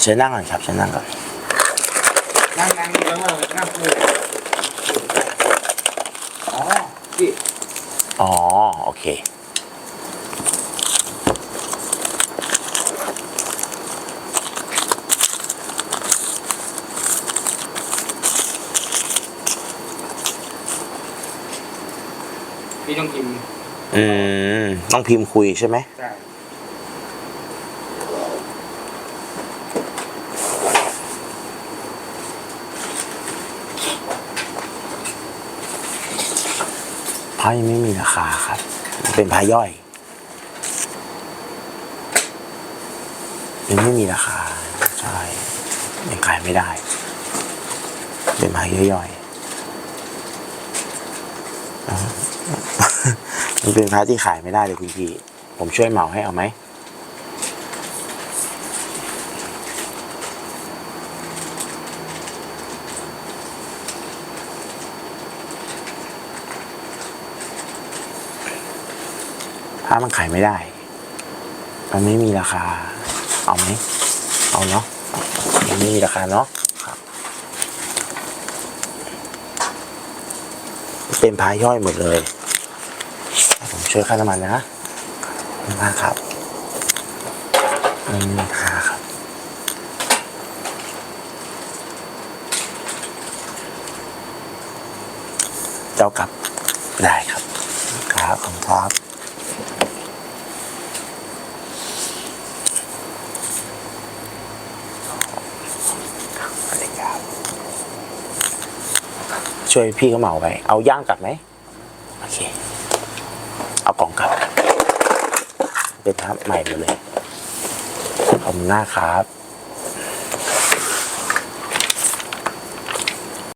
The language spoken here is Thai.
เชิญนั่งก่อนครับเชิญนั่งก่อนนั่งนั่งนี่แล้วว่านั่งคุยอ๋อพี่อ๋อ โอเค พี่ต้องกิน อืม ต้องพิมพ์คุยใช่ไหม ใช่ พระยังไม่มีราคาครับ เป็นพาย่อยยังไม่มีราคาใช่ยังขายไม่ได้ เป็นพาย่อยมันเป็นพระที่ขายไม่ได้เลยคุณพี่ ผมช่วยเหมาให้เอาไหม พระมันขายไม่ได้ มันไม่มีราคา เอาไหม เอาเนาะมันไม่มีราคาเนาะครับ เป็นพายย่อยหมดเลย ผมช่วยค่าน้ำมันนะขอบคุณมากครับอืมค่าครับเจ้ากลับได้ครับครับขอบคุณครับ สวัสดีครับ ช่วยพี่เขาเหมาไปเอาย่างกลับไหมโอเค เอากล่องกลับเป็นทับใหม่หมดเลยขอบคุณมากครับ